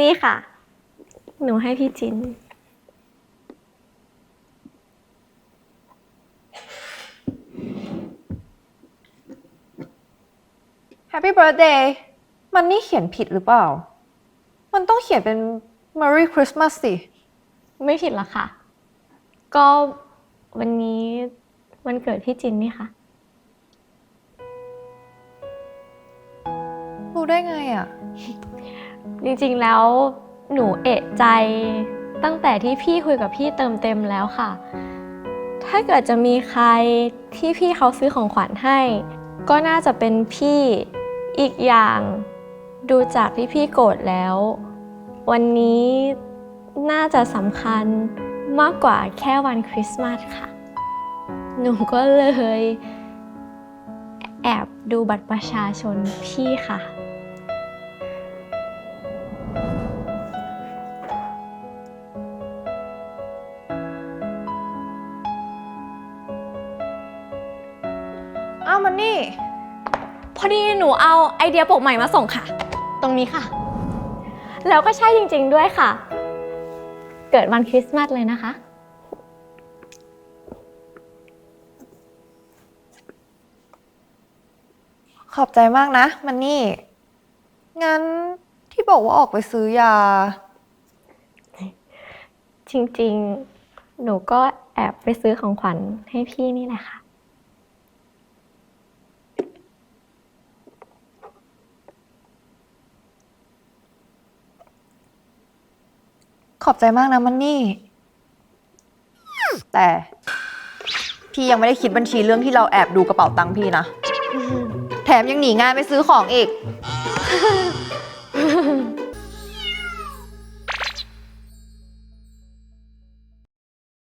นี่ค่ะ หนูให้พี่จิน Happy Birthday มันนี่เขียนผิดหรือเปล่า มันต้องเขียนเป็น Merry Christmas สิ ไม่ผิดหรอกค่ะ ก็วันนี้วันเกิดพี่จินนี่ค่ะ รู้ได้ไงอะ จริงๆแล้วหนูเอะใจตั้งแต่ที่พี่คุยกับพี่เติมเต็มแล้วค่ะ ถ้าเกิดจะมีใครที่พี่เขาซื้อของขวัญให้ ก็น่าจะเป็นพี่อีกอย่าง ดูจากที่พี่โกรธแล้ว วันนี้น่าจะสำคัญมากกว่าแค่วันคริสต์มาสค่ะ หนูก็เลย แอบดูบัตรประชาชนพี่ค่ะ มันนี่ พอดีหนูเอาไอเดียปกใหม่มาส่งค่ะ ตรงนี้ค่ะ แล้วก็ใช่จริงๆด้วยค่ะ เกิดวันคริสต์มาสเลยนะคะ ขอบใจมากนะมันนี่ งั้นที่บอกว่าออกไปซื้อยา จริงๆ หนูก็แอบไปซื้อของขวัญให้พี่นี่แหละค่ะ ขอบใจมากนะมันนี่ แต่ พี่ยังไม่ได้คิดบัญชีเรื่องที่เราแอบดูกระเป๋าตังค์พี่นะ แถมยังหนีงานไปซื้อของอีก